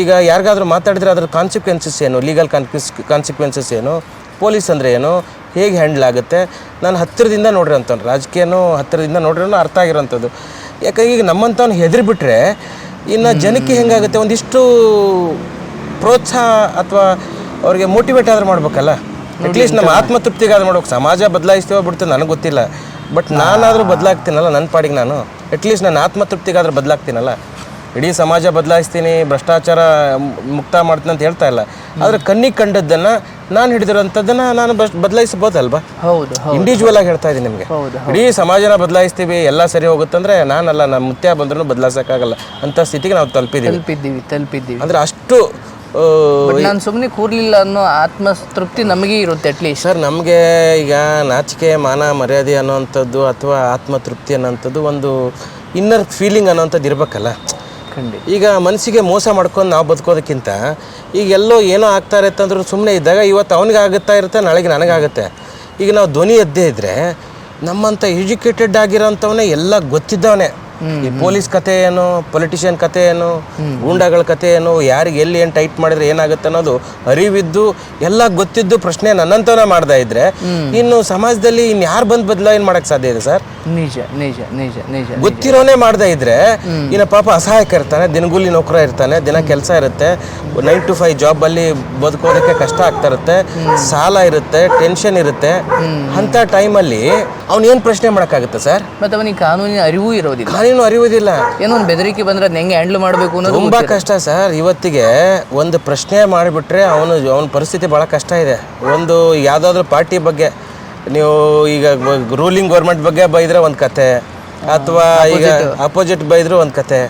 ಈಗ ಯಾರಿಗಾದರೂ ಮಾತಾಡಿದ್ರೆ ಅದ್ರ ಕಾನ್ಸಿಕ್ವೆನ್ಸಸ್ ಏನು? ಲೀಗಲ್ ಕಾನ್ಸ್ ಕಾನ್ಸಿಕ್ವೆನ್ಸಸ್ ಏನು? ಪೊಲೀಸ್ ಅಂದರೆ ಏನು? ಹೇಗೆ ಹ್ಯಾಂಡಲ್ ಆಗುತ್ತೆ? ನಾನು ಹತ್ತಿರದಿಂದ ನೋಡಿರೋಂಥವ್ನು ರಾಜಕೀಯನೂ ಹತ್ತಿರದಿಂದ ನೋಡಿರೋನು ಅರ್ಥ ಆಗಿರೋಂಥದ್ದು. ಯಾಕಂದ್ರೆ ಈಗ ನಮ್ಮಂಥವ್ನು ಹೆದರಿಬಿಟ್ರೆ ಇನ್ನು ಜನಕ್ಕೆ ಹೆಂಗಾಗುತ್ತೆ? ಒಂದಿಷ್ಟು ಪ್ರೋತ್ಸಾಹ ಅಥವಾ ಅವ್ರಿಗೆ ಮೋಟಿವೇಟ್ ಆದ್ರೆ ಮಾಡ್ಬೇಕಲ್ಲ? ಅಟ್ಲೀಸ್ಟ್ ನಮ್ಮ ಆತ್ಮತೃಪ್ತಿಗಾದ್ರೂ ಮಾಡ್ಬೇಕು. ಸಮಾಜ ಬದಲಾಯಿಸ್ತೇವೆ ಬಿಡ್ತೇವೆ ನನಗೆ ಗೊತ್ತಿಲ್ಲ. ಬಟ್ ನಾನಾದರೂ ಬದಲಾಗ್ತೀನಲ್ಲ ನನ್ನ ಪಾಡಿಗೆ ನಾನು? ಅಟ್ಲೀಸ್ಟ್ ನಾನು ಆತ್ಮತೃಪ್ತಿಗಾದ್ರೆ ಬದಲಾಗ್ತೀನಲ್ಲ? ಇಡೀ ಸಮಾಜ ಬದಲಾಯಿಸ್ತೀನಿ ಭ್ರಷ್ಟಾಚಾರ ಮುಕ್ತ ಮಾಡ್ತೀನಿ ಅಂತ ಹೇಳ್ತಾ ಇಲ್ಲ. ಆದರೆ ಕಣ್ಣಿಗೆ ಕಂಡದ್ದನ್ನು ನಾನು ಹಿಡಿದಿರೋಂಥದ್ದನ್ನು ನಾನು ಬದಲಾಯಿಸ್ಬೋದಲ್ವಾ ಹೌದು ಇಂಡಿವಿಜುವಲ್ ಆಗಿ ಹೇಳ್ತಾ ಇದ್ದೀನಿ ನಿಮಗೆ. ಇಡೀ ಸಮಾಜನ ಬದಲಾಯಿಸ್ತೀವಿ ಎಲ್ಲ ಸರಿ ಹೋಗುತ್ತಂದ್ರೆ ನಾನಲ್ಲ ನಮ್ಮ ಮುತ್ಯ ಬಂದ್ರೂ ಬದಲಾಯಿಸೋಕ್ಕಾಗಲ್ಲ. ಅಂತ ಸ್ಥಿತಿಗೆ ನಾವು ತಲುಪಿದ್ದೀವಿ. ತಲುಪಿದ್ದೀವಿ ತಲುಪಿದ್ದೀವಿ. ಅಂದ್ರೆ ಅಷ್ಟು ನಾನು ಸುಮ್ಮನೆ ಕೂರ್ಲಿಲ್ಲ ಅನ್ನೋ ಆತ್ಮತೃಪ್ತಿ ನಮಗೆ ಇರುತ್ತೆ ಅಟ್ಲೀಸ್ಟ್ ಸರ್ ನಮಗೆ ಈಗ ನಾಚಿಕೆ ಮಾನ ಮರ್ಯಾದೆ ಅನ್ನೋವಂಥದ್ದು ಅಥವಾ ಆತ್ಮತೃಪ್ತಿ ಅನ್ನೋಂಥದ್ದು ಒಂದು ಇನ್ನರ್ ಫೀಲಿಂಗ್ ಅನ್ನೋಂಥದ್ದು ಇರಬೇಕಲ್ಲ. ಖಂಡಿತ. ಈಗ ಮನಸ್ಸಿಗೆ ಮೋಸ ಮಾಡ್ಕೊಂಡು ನಾವು ಬದುಕೋದಕ್ಕಿಂತ ಈಗ ಎಲ್ಲೋ ಏನೋ ಆಗ್ತಾ ಇರತ್ತೆ ಅಂದ್ರೆ ಸುಮ್ಮನೆ ಇದ್ದಾಗ ಇವತ್ತು ಅವನಿಗೆ ಆಗುತ್ತಾ ಇರುತ್ತೆ ನಾಳೆಗೆ ನನಗಾಗುತ್ತೆ. ಈಗ ನಾವು ಧ್ವನಿ ಎದ್ದೇ ಇದ್ದರೆ ನಮ್ಮಂಥ ಎಜುಕೇಟೆಡ್ ಆಗಿರೋಂಥವನೇ ಎಲ್ಲ ಗೊತ್ತಿದ್ದವನೇ. ಈ ಪೊಲೀಸ್ ಕತೆ ಏನು ಪೊಲಿಟಿಷಿಯನ್ ಕತೆ ಏನು ಗೂಂಡಾಗಳ ಕತೆ ಏನು ಯಾರಿಗೆ ಎಲ್ಲಿ ಏನು ಟೈಟ್ ಮಾಡಿದ್ರೆ ಏನಾಗುತ್ತೆ ಅನ್ನೋದು ಅರಿವಿದ್ದು ಎಲ್ಲ ಗೊತ್ತಿದ್ದು ಪ್ರಶ್ನೆ ನನ್ನಂತವನ ಮಾಡ್ತಾ ಇದ್ರೆ ಇನ್ನು ಸಮಾಜದಲ್ಲಿ ಇನ್ನು ಯಾರು ಬಂದ್ ಬದಲಾವಣೆ ಮಾಡಕ್ ಸಾಧ್ಯ ಇದೆ ಸರ್? ನಿಜ ನಿಜ ನಿಜ ನಿಜ ಗೊತ್ತಿರೋನೇ ಮಾಡ್ದಾ ಇದ್ರೆ ಇನ್ನ ಪಾಪ ಅಸಹಾಯಕ ಇರ್ತಾನೆ ದಿನಗೂಲಿ ನೌಕರ ಇರ್ತಾನೆ ದಿನ ಕೆಲಸ ಇರುತ್ತೆ ನೈನ್ ಟು ಫೈವ್ ಜಾಬ್ ಅಲ್ಲಿ ಬದುಕೋದಕ್ಕೆ ಕಷ್ಟ ಆಗ್ತಾ ಇರುತ್ತೆ ಸಾಲ ಇರುತ್ತೆ ಟೆನ್ಷನ್ ಇರುತ್ತೆ. ಅಂತ ಟೈಮಲ್ಲಿ ಅವ್ನು ಏನು ಪ್ರಶ್ನೆ ಮಾಡೋಕ್ಕಾಗುತ್ತೆ ಸರ್? ಮತ್ತೆ ಅವನಿಗೆ ಕಾನೂನಿನ ಅರಿವು ಇರೋದಿಲ್ಲ. ಕಾನೂನು ಅರಿವುದಿಲ್ಲ ಏನೋ ಒಂದು ಬೆದರಿಕೆ ಬಂದ್ರೆ ಅದನ್ನ ಹೆಂಗೆ ಹ್ಯಾಂಡ್ಲ್ ಮಾಡಬೇಕು ಅನ್ನೋದು ತುಂಬಾ ಕಷ್ಟ ಸರ್. ಇವತ್ತಿಗೆ ಒಂದು ಪ್ರಶ್ನೆ ಮಾಡಿಬಿಟ್ರೆ ಅವನು ಅವನ ಪರಿಸ್ಥಿತಿ ಭಾಳ ಕಷ್ಟ ಇದೆ. ಒಂದು ಯಾವುದಾದ್ರೂ ಪಾರ್ಟಿ ಬಗ್ಗೆ ನೀವು ಈಗ ರೂಲಿಂಗ್ ಗೌರ್ಮೆಂಟ್ ಬಗ್ಗೆ ಬೈದ್ರೆ ಒಂದು ಕತೆ ಅಥವಾ ಈಗ ಅಪೋಸಿಟ್ ಬೈದ್ರು ಒಂದು ಕತೆ.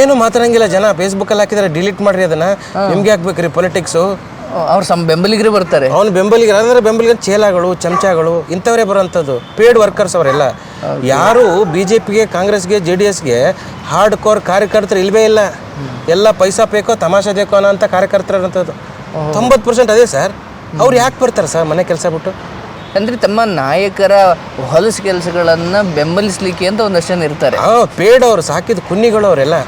ಏನು ಮಾತಾಡಂಗಿಲ್ಲ ಜನ. ಫೇಸ್ಬುಕ್ಕಲ್ಲಿ ಹಾಕಿದ್ರೆ ಡಿಲೀಟ್ ಮಾಡ್ರಿ ಅದನ್ನ. ನಿಮ್ಗೆ ಹಾಕ್ಬೇಕ್ರಿ ಪೊಲಿಟಿಕ್ಸು ಅವ್ರ ಸಮ್ ಬೆಂಬಲಿಗರು ಬರ್ತಾರೆ. ಅವನು ಬೆಂಬಲಿಗರು ಅಂದ್ರೆ ಬೆಂಬಲಿಗರು ಚೇಲಾಗಳು ಚಮಚಗಳು ಇಂಥವರೇ ಬರೋಂಥದ್ದು ಪೇಡ್ ವರ್ಕರ್ಸ್ ಅವರೆಲ್ಲ. ಯಾರು ಬಿ ಜೆ ಪಿಗೆ ಕಾಂಗ್ರೆಸ್ಗೆ ಜೆ ಡಿ ಎಸ್ಗೆ ಹಾರ್ಡ್ ಕೋರ್ ಕಾರ್ಯಕರ್ತರು ಇಲ್ವೇ ಇಲ್ಲ. ಎಲ್ಲ ಪೈಸಾ ಬೇಕೋ ತಮಾಷೆ ಬೇಕೋ ಅನ್ನೋ ಅಂತ ಕಾರ್ಯಕರ್ತರು ಇರೋಂಥದ್ದು ತೊಂಬತ್ತು ಪರ್ಸೆಂಟ್ ಅದೇ ಸರ್ ಅವ್ರು ಯಾಕೆ ಬರ್ತಾರೆ ಸರ್ ಮನೆ ಕೆಲಸ ಬಿಟ್ಟು? ಅಂದರೆ ತಮ್ಮ ನಾಯಕರ ಹೊಲಸು ಕೆಲಸಗಳನ್ನು ಬೆಂಬಲಿಸ್ಲಿಕ್ಕೆ ಅಂತ ಒಂದಷ್ಟು ಜನ ಇರ್ತಾರೆ. ಹಾಂ ಪೇಡ್ ಅವರು ಸಾಕಿದ ಕುನ್ನಿಗಳು ಅವರೆಲ್ಲ.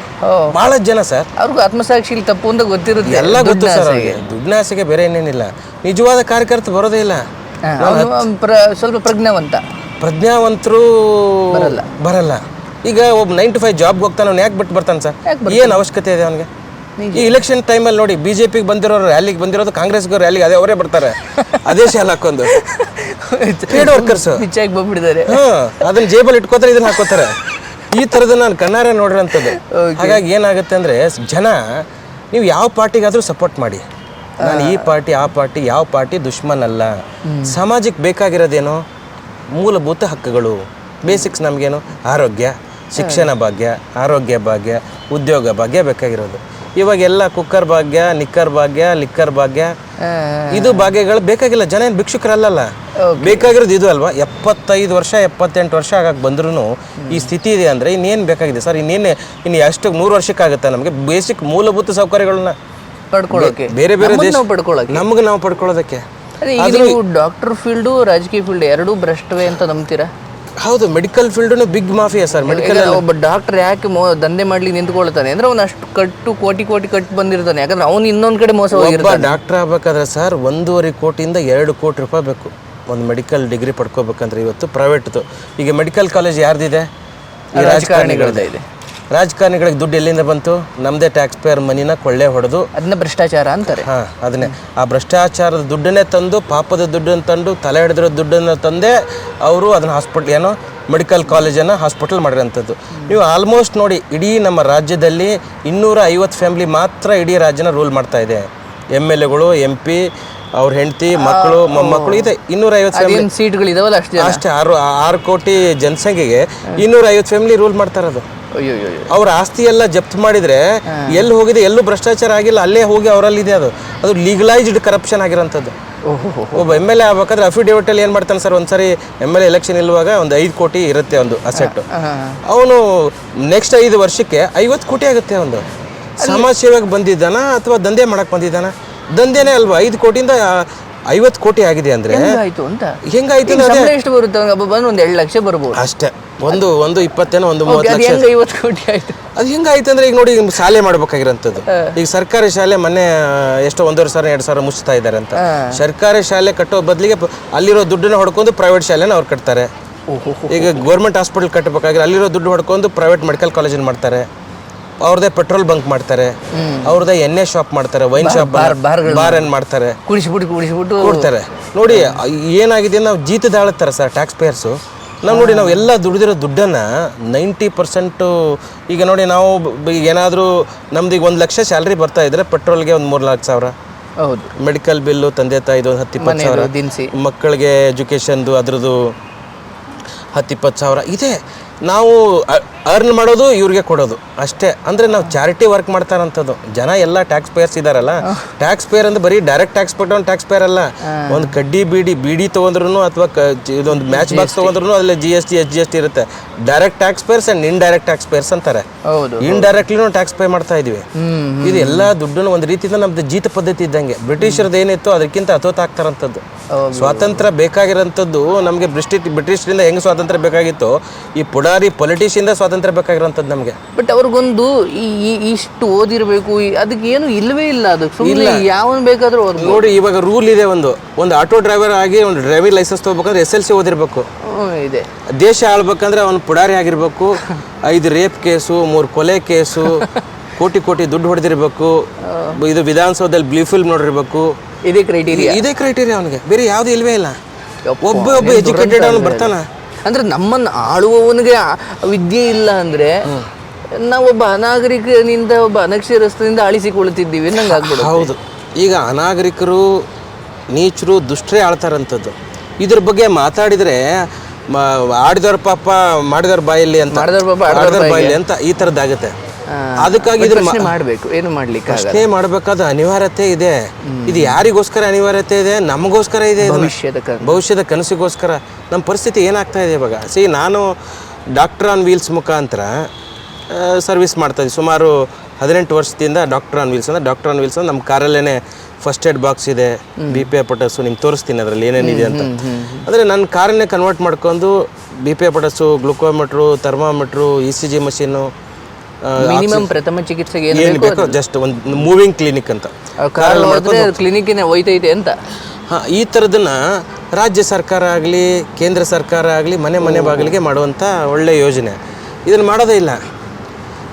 ಭಾಳ ಜನ ಸರ್ ಅವ್ರಿಗೂ ಆತ್ಮಸಾಕ್ಷಿಲಿ ತಪ್ಪು ಅಂತ ಗೊತ್ತಿರುತ್ತೆ. ಎಲ್ಲ ಗೊತ್ತು ಸರ್ ದುಡ್ಡಿನ ಆಸೆಗೆ. ಬೇರೆ ಏನೇನಿಲ್ಲ ನಿಜವಾದ ಕಾರ್ಯಕರ್ತ ಬರೋದೇ ಇಲ್ಲ. ಸ್ವಲ್ಪ ಪ್ರಜ್ಞಾವಂತ. ಪ್ರಜ್ಞಾವಂತರು ಬರಲ್ಲ. ಬರಲ್ಲ. ಈಗ ಒಬ್ಬ ನೈನ್ ಟು ಫೈವ್ ಜಾಬ್ಗೆ ಹೋಗ್ತಾನೆ ಅವ್ನು ಯಾಕೆ ಬಿಟ್ಟು ಬರ್ತಾನೆ ಸರ್ ಏನು ಅವಶ್ಯಕತೆ ಇದೆ ಅವನಿಗೆ? ಈ ಇಲೆಕ್ಷನ್ ಟೈಮಲ್ಲಿ ನೋಡಿ ಬಿ ಜೆ ಪಿಗೆ ಬಂದಿರೋರು ರ್ಯಾಲಿಗೆ ಬಂದಿರೋದು ಕಾಂಗ್ರೆಸ್ಗೆ ರ್ಯಾಲಿಗೆ ಅದೇ ಅವರೇ ಬರ್ತಾರೆ ಅದೇ ಶಾಲೆ ಹಾಕೊಂಡು ಪೇಡ್ ವರ್ಕರ್ಸ್ ಹೆಚ್ಚಾಗಿ ಬಂದ್ಬಿಟ್ಟಿದ್ದಾರೆ. ಹಾಂ ಅದನ್ನ ಜೇಬಲ್ಲಿ ಇಟ್ಕೋತಾರೆ ಇದನ್ನ ಹಾಕೋತಾರೆ. ಈ ಥರದ ನಾನು ಕಣ್ಣಾರೆ ನೋಡಿರೋಂಥದ್ದು ಹಾಗಾಗಿ ಏನಾಗುತ್ತೆ ಅಂದರೆ ಜನ ನೀವು ಯಾವ ಪಾರ್ಟಿಗಾದರೂ ಸಪೋರ್ಟ್ ಮಾಡಿ. ನಾನು ಈ ಪಾರ್ಟಿ ಆ ಪಾರ್ಟಿ ಯಾವ ಪಾರ್ಟಿ ದುಶ್ಮನ್ ಅಲ್ಲ. ಸಮಾಜಕ್ಕೆ ಬೇಕಾಗಿರೋದೇನು? ಮೂಲಭೂತ ಹಕ್ಕುಗಳು. ಬೇಸಿಕ್ಸ್ ನಮಗೇನು? ಆರೋಗ್ಯ ಶಿಕ್ಷಣ ಭಾಗ್ಯ ಆರೋಗ್ಯ ಭಾಗ್ಯ ಉದ್ಯೋಗ ಭಾಗ್ಯ ಬೇಕಾಗಿರೋದು. ಇವಾಗೆಲ್ಲ ಕುಕ್ಕರ್ ಭಾಗ್ಯ ನಿಕ್ಕರ್ ಭಾಗ್ಯ ಲಿಕ್ಕರ್ ಭಾಗ್ಯ. ಇದು ಭಾಗ್ಯಗಳು ಬೇಕಾಗಿಲ್ಲ. ಜನ ಏನು ಭಿಕ್ಷುಕರಲ್ಲಲ್ಲ? ಬೇಕಾಗಿರೋದು ಇದು ಅಲ್ವಾ? ಎಪ್ಪತ್ತೈದು ವರ್ಷ ಎಪ್ಪತ್ತೆಂಟು ವರ್ಷ ಆಗಕ್ಕೆ ಬಂದ್ರೂ ಈ ಸ್ಥಿತಿ ಇದೆ ಅಂದರೆ ಇನ್ನೇನು ಬೇಕಾಗಿದೆ? ಸರ್ ಇನ್ನೇನು ಇನ್ನು ಎಷ್ಟು ನೂರು ವರ್ಷಕ್ಕಾಗುತ್ತೆ ನಮಗೆ? ಬೇಸಿಕ್ ಮೂಲಭೂತ ಸೌಕರ್ಯಗಳನ್ನ ಪಡ್ಕೊಳ್ಳೋಕೆ. ಬೇರೆ ಬೇರೆ ದೇಶ ನಮಗೆ ನಾವು ಪಡ್ಕೊಳ್ಳೋದಕ್ಕೆ. ನೀವು ಡಾಕ್ಟರ್ ಫೀಲ್ಡು ರಾಜಕೀಯ ಫೀಲ್ಡ್ ಎರಡೂ ಭ್ರಷ್ಟವೇ ಅಂತ ನಂಬ್ತೀರಾ? ಹೌದು ಮೆಡಿಕಲ್ ಫೀಲ್ಡ್ನು ಬಿಗ್ ಮಾಫಿಯಾ ಸರ್ ಮೆಡಿಕಲ್ ಒಬ್ಬ ಡಾಕ್ಟರ್ ಯಾಕೆ ಮೋ ದಂಧೆ ಮಾಡ್ಲಿ ನಿಂತ್ಕೊಳ್ತಾನೆ? ಅಂದ್ರೆ ಅವ್ನು ಅಷ್ಟು ಕಟ್ಟು ಕೋಟಿ ಕೋಟಿ ಕಟ್ಟು ಬಂದಿರ್ತಾನೆ. ಯಾಕಂದ್ರೆ ಅವ್ನು ಇನ್ನೊಂದು ಕಡೆ ಮೋಸ ಹೋಗಿರ್ತಾನೆ. ಡಾಕ್ಟರ್ ಆಗ್ಬೇಕಾದ್ರೆ ಸರ್ ಒಂದೂವರೆ ಕೋಟಿಯಿಂದ ಎರಡು ಕೋಟಿ ರೂಪಾಯಿ ಬೇಕು. ಒಂದು ಮೆಡಿಕಲ್ ಡಿಗ್ರಿ ಪಡ್ಕೋಬೇಕಂದ್ರೆ ಇವತ್ತು ಪ್ರೈವೇಟ್ದು ಈಗ ಮೆಡಿಕಲ್ ಕಾಲೇಜ್ ಯಾರ್ದಿದೆ? ಈ ರಾಜಕಾರಣಿಗಳದ್ದು ಇದೆ. ರಾಜಕಾರಣಿಗಳಿಗೆ ದುಡ್ಡು ಎಲ್ಲಿಂದ ಬಂತು? ನಮ್ಮದೇ ಟ್ಯಾಕ್ಸ್ ಪೇಯರ್ ಮನಿನ ಕೊಳ್ಳೆ ಹೊಡೆದು. ಅದನ್ನ ಭ್ರಷ್ಟಾಚಾರ ಅಂತಾರೆ. ಹಾಂ ಅದನ್ನೇ. ಆ ಭ್ರಷ್ಟಾಚಾರದ ದುಡ್ಡನ್ನೇ ತಂದು ಪಾಪದ ದುಡ್ಡನ್ನು ತಂದು ತಲೆ ಹಿಡಿದಿರೋ ದುಡ್ಡನ್ನು ತಂದೇ ಅವರು ಅದನ್ನ ಹಾಸ್ಪಿಟ್ಲ್ ಏನೋ ಮೆಡಿಕಲ್ ಕಾಲೇಜನ್ನು ಹಾಸ್ಪಿಟಲ್ ಮಾಡಿರೋಂಥದ್ದು. ನೀವು ಆಲ್ಮೋಸ್ಟ್ ನೋಡಿ ಇಡೀ ನಮ್ಮ ರಾಜ್ಯದಲ್ಲಿ ಇನ್ನೂರ ಐವತ್ತು ಫ್ಯಾಮಿಲಿ ಮಾತ್ರ ಇಡೀ ರಾಜ್ಯನ ರೂಲ್ ಮಾಡ್ತಾ ಇದೆ. ಎಂ ಎಲ್ ಎಗಳು ಎಂ ಪಿ ಅವ್ರ ಹೆಂಡತಿ ಮಕ್ಕಳು ಮೊಮ್ಮಕ್ಕಳು ಇದೆ. ಇನ್ನೂರ ಐವತ್ತು ಫ್ಯಾಮಿಲಿ ಸೀಟ್ಗಳಿದಾವಲ್ಲ ಸೀಟ್ಗಳು ಇದಾವಲ್ಲ ಅಷ್ಟು ಅಷ್ಟೇ ಆರು ಆರು ಕೋಟಿ ಜನಸಂಖ್ಯೆಗೆ ಇನ್ನೂರ ಐವತ್ತು ಫ್ಯಾಮಿಲಿ ರೂಲ್ ಮಾಡ್ತಾ ಇರೋದು. ಅಯ್ಯೋ ಅಯ್ಯೋ ಅಯ್ಯೋ. ಅವ್ರ ಆಸ್ತಿ ಎಲ್ಲ ಜಪ್ತ್ ಮಾಡಿದ್ರೆ ಎಲ್ಲಿ ಹೋಗಿದೆ ಎಲ್ಲೂ ಭ್ರಷ್ಟಾಚಾರ ಆಗಿಲ್ಲ ಅಲ್ಲೇ ಹೋಗಿ ಅವರಲ್ಲಿದೆ ಅದು. ಅದು ಲೀಗಲೈಸ್ಡ್ ಕರಪ್ಷನ್ ಆಗಿರೋಂಥದ್ದು. ಒಬ್ಬ ಎಂ ಎಲ್ ಎ ಆಗ್ಬೇಕಾದ್ರೆ ಅಫಿಡೇವಿಟ್ ಅಲ್ಲಿ ಏನು ಮಾಡ್ತಾನೆ ಸರ್? ಒಂದ್ಸರಿ ಎಂ ಎಲ್ ಎ ಎಲೆಕ್ಷನ್ ಇಲ್ಲುವಾಗ ಒಂದು ಐದು ಕೋಟಿ ಇರುತ್ತೆ ಒಂದು ಅಸೆಟ್ ಅವನು ನೆಕ್ಸ್ಟ್ ಐದು ವರ್ಷಕ್ಕೆ ಐವತ್ತು ಕೋಟಿ ಆಗುತ್ತೆ ಒಂದು ಸಮಾಜ ಸೇವೆಗೆ ಬಂದಿದ್ದಾನ ಅಥವಾ ದಂಧೆ ಮಾಡಕ್ ಬಂದಿದ್ದಾನ? ದಂಧೆನೇ ಅಲ್ವಾ? ಐದು ಕೋಟಿಯಿಂದ ಐವತ್ತು ಕೋಟಿ ಆಗಿದೆ ಅಂದ್ರೆ ಹೆಂಗಾಯ್ತು ಅಂತ? ಹೆಂಗಾಯ್ತು ಸಂಬಳ ಎಷ್ಟು ಬರುತ್ತೆ? ಅವ್ನಿಗೆ ಒಬ್ಬ ಬಂದು ಒಂದ್ ಎರಡು ಲಕ್ಷ ಬರ್ಬೋದು. ಅಷ್ಟೇ. ಒಂದು ಒಂದು ಇಪ್ಪತ್ತೇನೋ ಒಂದು ಮೂವತ್ತು ಅದು ಲಕ್ಷ. ಹೆಂಗ ಐವತ್ತು ಕೋಟಿ ಆಯ್ತು? ಅದು ಹೆಂಗಾಯ್ತು ಅಂದ್ರೆ ಈಗ ನೋಡಿ ಈಗ ಶಾಲೆ ಮಾಡ್ಬೇಕಾಗಿರೋಂಥದ್ದು. ಈಗ ಸರ್ಕಾರಿ ಶಾಲೆ ಮೊನ್ನೆ ಎಷ್ಟೋ ಒಂದೂವರೆ ಸಾವಿರ ಎರಡು ಸಾವಿರ ಮುಚ್ತಾ ಇದ್ದಾರೆ ಅಂತ. ಸರ್ಕಾರಿ ಶಾಲೆ ಕಟ್ಟೋ ಬದಲಿಗೆ ಅಲ್ಲಿರೋ ದುಡ್ಡನ್ನ ಹೊಡ್ಕೊಂಡು ಪ್ರೈವೇಟ್ ಶಾಲೆನ ಅವ್ರು ಕಟ್ತಾರೆ. ಓಹೋ ಈಗ ಗೌರ್ಮೆಂಟ್ ಹಾಸ್ಪಿಟಲ್ ಕಟ್ಟಬೇಕಾಗಿರೋ ಅಲ್ಲಿರೋ ದುಡ್ಡು ಹೊಡ್ಕೊಂಡು ಪ್ರೈವೇಟ್ ಮೆಡಿಕಲ್ ಕಾಲೇಜನ್ನು ಮಾಡ್ತಾರೆ. ಅವ್ರದೇ ಪೆಟ್ರೋಲ್ ಬಂಕ್ ಮಾಡ್ತಾರೆ. ಅವ್ರದೇ ಎಣ್ಣೆ ಶಾಪ್ ಮಾಡ್ತಾರೆ ವೈನ್ ಶಾಪ್ ಬಾರ್- ಬಾರ್ ಏನ್ ಮಾಡ್ತಾರೆ. ಕುಡಿಸ್ಬಿಟ್ಟು ಕುಡಿಸ್ಬಿಟ್ಟು ಕೊಡ್ತಾರೆ. ನೋಡಿ ಏನಾಗಿದೆ ನಾವು ಜೀತದಾಳುತ್ತಾರೆ ಸರ್ ಟ್ಯಾಕ್ಸ್ ಪೇಯರ್ಸು ನಾವು ನೋಡಿ ನಾವು ಎಲ್ಲ ದುಡಿದಿರೋ ದುಡ್ಡನ್ನು ನೈಂಟಿ ಪರ್ಸೆಂಟು ಈಗ ನೋಡಿ ನಾವು ಏನಾದರೂ ನಮ್ದು ಈಗ ಒಂದು ಲಕ್ಷ ಸ್ಯಾಲ್ರಿ ಬರ್ತಾ ಇದ್ರೆ ಪೆಟ್ರೋಲ್ಗೆ ಒಂದು ಮೂರು ನಾಲ್ಕು ಸಾವಿರ. ಹೌದು. ಮೆಡಿಕಲ್ ಬಿಲ್ಲು ತಂದೆ ತಾಯಿದು ಒಂದು ಹತ್ತು ಇಪ್ಪತ್ತು ಸಾವಿರ. ದಿನಸಿ. ಮಕ್ಕಳಿಗೆ ಎಜುಕೇಷನ್ದು ಅದ್ರದ್ದು ಹತ್ತು ಇಪ್ಪತ್ತು ಸಾವಿರ. ಇದೆ. ನಾವು ಅರ್ನ್ ಮಾಡೋದು ಇವ್ರಿಗೆ ಕೊಡೋದು. ಅಷ್ಟೇ. ಅಂದ್ರೆ ನಾವು ಚಾರಿಟಿ ವರ್ಕ್ ಮಾಡ್ತಾರಂಥದ್ದು. ಜನ ಎಲ್ಲ ಟ್ಯಾಕ್ಸ್ ಪೇಯರ್ಸ್ ಇದಾರಲ್ಲ ಟ್ಯಾಕ್ಸ್ ಪೇಯರ್ ಅಂದ್ರೆ ಬರೀ ಡೈರೆಕ್ಟ್ ಟ್ಯಾಕ್ಸ್ ಪಟ್ಟವನ್ ಟ್ಯಾಕ್ಸ್ ಪೇಯರ್ ಅಲ್ಲ ಒಂದು ಕಡ್ಡಿ ಬೀಡಿ ಬೀಡಿ ತೊಗೊಂಡ್ರು ಅಥವಾ ಇದೊಂದು ಮ್ಯಾಚ್ ಬಾಕ್ಸ್ ತೊಗೊಂಡ್ರು ಅದ್ರಲ್ಲಿ G S T H G S T ಇರುತ್ತೆ. Direct tax payers and indirect tax payers ಅಂತಾರೆ ಹೌದು ಇಂಡೈರೆಕ್ಟ್ಲಿ ಟ್ಯಾಕ್ಸ್ ಪೇ ಮಾಡ್ತಾ ಇದೀವಿ. ಇದು ಎಲ್ಲ ದುಡ್ಡನ್ನು ಒಂದು ರೀತಿಯಿಂದ ನಮ್ದು ಜೀತ ಪದ್ಧತಿ ಇದ್ದಂಗೆ. ಬ್ರಿಟಿಷರದ್ದು ಏನಿತ್ತು ಅದಕ್ಕಿಂತ ಹತೋತಾಗ್ತಾರಂಥದ್ದು ಆಗ್ತಾರಂತದ್ದು ಸ್ವಾತಂತ್ರ್ಯ ಬೇಕಾಗಿರೋಂಥದ್ದು ನಮಗೆ ಬ್ರಿಟಿಷ್ ಬ್ರಿಟಿಷರಿಂದ ಹೆಂಗೆ ಸ್ವಾತಂತ್ರ್ಯ ಬೇಕಾಗಿತ್ತು ಈ ಪುಡಾರಿ ಪೊಲಿಟಿಷಿಯಿಂದ ಸ್ವಾತಂತ್ರ್ಯ ಬೇಕಾಗಿರೋಂಥದ್ದು ನಮಗೆ. ಬಟ್ ಅವ್ರಿಗೊಂದು ಇಷ್ಟು ಓದಿರಬೇಕು ಅದಕ್ಕೆ ಏನು ಇಲ್ಲವೇ ಇಲ್ಲ ಅದು. ಸುಮ್ಮನೆ ಯಾವ ಬೇಕಾದ್ರೂ ನೋಡಿ ಇವಾಗ ರೂಲ್ ಇದೆ ಒಂದು. ಒಂದು ಆಟೋ ಡ್ರೈವರ್ ಆಗಿ ಒಂದು ಡ್ರೈವಿಂಗ್ ಲೈಸೆನ್ಸ್ ತಗೋಬೇಕಂದ್ರೆ ಎಸ್ ಎಲ್ ಸಿ ಓದಿರ್ಬೇಕು. ಇದೆ. ದೇಶ ಆಳ್ಬೇಕಂದ್ರೆ ಅವ್ನು ಪುಡಾರಿ ಆಗಿರ್ಬೇಕು ಐದು ರೇಪ್ ಕೇಸು ಮೂರು ಕೊಲೆ ಕೇಸು (laughs) ಕೋಟಿ ಕೋಟಿ ದುಡ್ಡು ಹೊಡೆದಿರ್ಬೇಕು ಇದು ವಿಧಾನಸೌಧದಲ್ಲಿ ಬ್ಲೂ ಫಿಲ್ಮ್ ನೋಡಿರ್ಬೇಕು. ಇದೇ ಕ್ರೈಟೀರಿಯಾ ಇದೇ ಕ್ರೈಟೀರಿಯಾ ಅವನಿಗೆ. ಬೇರೆ ಯಾವ್ದು ಇಲ್ವೇ ಇಲ್ಲ. ಒಬ್ಬ ಒಬ್ಬ ಎಜುಕೇಟೆಡ್ ಅವನು ಬರ್ತಾನ. ಅಂದ್ರೆ ನಮ್ಮನ್ನು ಆಳುವವನಿಗೆ ವಿದ್ಯೆ ಇಲ್ಲ ಅಂದ್ರೆ ನಾವೊಬ್ಬ ಅನಾಗರಿಕನಿಂದ ಒಬ್ಬ ಅನಕ್ಷರಸ್ಥನಿಂದ ಆಳಿಸಿಕೊಳ್ಳುತ್ತಿದ್ದೀವಿ. ನಂಗೆ ಆಗ್ಬಿಡು ಹೌದು. ಈಗ ಅನಾಗರಿಕರು ನೀಚರು ದುಷ್ಟರೇ ಆಳ್ತಾರಂಥದ್ದು ಇದ್ರ ಬಗ್ಗೆ ಮಾತಾಡಿದ್ರೆ ಆಡಿದವ್ರ ಪಾಪ ಮಾಡಿದವ್ರ ಬಾಯಲ್ಲಿ ಅಂತ ಮಾಡಿದವ್ರ ಪಾಪ ಆಡಿದವ್ರ ಬಾಯಲ್ಲಿ ಅಂತ ಈ ಥರದ್ದಾಗುತ್ತೆ ಅದಕ್ಕಾಗಿ ಪ್ರಶ್ನೆ ಮಾಡಬೇಕು. ಏನು ಮಾಡ್ಲಿಕ್ಕೆ. ಪ್ರಶ್ನೆ ಮಾಡಬೇಕಾದ ಅನಿವಾರ್ಯತೆ ಇದೆ. ಇದು ಯಾರಿಗೋಸ್ಕರ ಅನಿವಾರ್ಯತೆ ಇದೆ? ನಮಗೋಸ್ಕರ ಇದೆ. ಭವಿಷ್ಯದ ಭವಿಷ್ಯದ ಕನಸಿಗೋಸ್ಕರ. ನಮ್ಮ ಪರಿಸ್ಥಿತಿ ಏನಾಗ್ತಾ ಇದೆ ಇವಾಗ? ಸಿ ನಾನು ಡಾಕ್ಟರ್ ಆನ್ ವೀಲ್ಸ್ ಮುಖಾಂತರ ಸರ್ವಿಸ್ ಮಾಡ್ತಾ ಇದ್ದೆ ಸುಮಾರು ಹದಿನೆಂಟು ವರ್ಷದಿಂದ ಡಾಕ್ಟರ್ ಆನ್ ವೀಲ್ಸ್ ಅಂದ್ರೆ ಡಾಕ್ಟರ್ ಆನ್ ವೀಲ್ಸ್ ನಮ್ಮ ಕಾರಲ್ಲೇ ಫಸ್ಟ್ ಏಡ್ ಬಾಕ್ಸ್ ಇದೆ. ಬಿ ಪಿ ಪಟಸು ನಿಮ್ಗೆ ತೋರಿಸ್ತೀನಿ ಅದರಲ್ಲಿ ಏನೇನಿದೆ ಅಂತ. ಅಂದರೆ ನನ್ನ ಕಾರನ್ನೇ ಕನ್ವರ್ಟ್ ಮಾಡ್ಕೊಂಡು B P ಪಟಸು glucometer thermometer E C G machine minimum ಪ್ರಥಮ ಚಿಕಿತ್ಸೆಗೆ ಏನು ಬೇಕು ಜಸ್ಟ್ ಒಂದು ಮೂವಿಂಗ್ ಕ್ಲಿನಿಕ್ ಅಂತ. ಕ್ಲಿನಿಕ್ಕಿನ ಒಯ್ತೈತೆ ಅಂತ. ಹಾಂ ಈ ಥರದನ್ನ ರಾಜ್ಯ ಸರ್ಕಾರ ಆಗಲಿ ಕೇಂದ್ರ ಸರ್ಕಾರ ಆಗಲಿ ಮನೆ ಮನೆ ಬಾಗಿಲಿಗೆ ಮಾಡುವಂಥ ಒಳ್ಳೆಯ ಯೋಜನೆ. ಇದನ್ನು ಮಾಡೋದೇ ಇಲ್ಲ.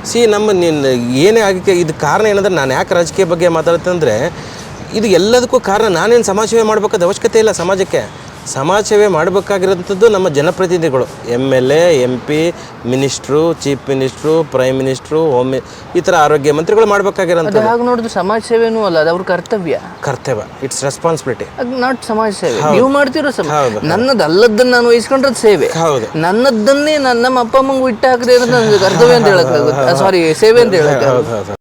ಸಿ ನಮ್ಮ ನಿನ್ನ ಏನೇ ಆಗಕ್ಕೆ ಇದು ಕಾರಣ ಏನಂದ್ರೆ ನಾನು ಯಾಕೆ ರಾಜಕೀಯ ಬಗ್ಗೆ ಮಾತಾಡ್ತಂದರೆ ಇದು ಎಲ್ಲದಕ್ಕೂ ಕಾರಣ. ನಾನೇನು ಸಮಾಜ ಸೇವೆ ಮಾಡಬೇಕಾದ ಅವಶ್ಯಕತೆ ಇಲ್ಲ ಸಮಾಜಕ್ಕೆ. ಸಮಾಜ ಸೇವೆ ಮಾಡಬೇಕಾಗಿರೋಂಥದ್ದು ನಮ್ಮ ಜನಪ್ರತಿನಿಧಿಗಳು. M L A M P minister chief minister prime minister home ಈ ಥರ ಆರೋಗ್ಯ ಮಂತ್ರಿಗಳು ಮಾಡಬೇಕಾಗಿರೋಂಥ ಹಾಗೆ ನೋಡಿದ್ರೆ ಸಮಾಜ ಸೇವೆನೂ ಅಲ್ಲ ಅದು ಅವ್ರ ಕರ್ತವ್ಯ. ಕರ್ತವ್ಯ. ಇಟ್ಸ್ ರೆಸ್ಪಾನ್ಸಿಬಿಲಿಟಿ ನಾಟ್ ಸಮಾಜ ಸೇವೆ ನೀವು ಮಾಡ್ತಿರೋ ಸಮಾಜ ಹೌದು. ನನ್ನದು ಅಲ್ಲದನ್ನ ನಾನು ವಹಿಸ್ಕೊಂಡ್ರದ್ದು ಸೇವೆ. ಹೌದು. ನನ್ನದನ್ನೇ ನನ್ನ ನಮ್ಮ ಅಪ್ಪ ಅಮ್ಮಂಗೆ ಇಟ್ಟು ಹಾಕದೆ ನನ್ನ ಕರ್ತವ್ಯ ಅಂತ ಹೇಳಕ್ ಸಾರಿ ಸೇವೆ ಅಂತ ಹೇಳಕ್ ಹೌದು ಹೌದು.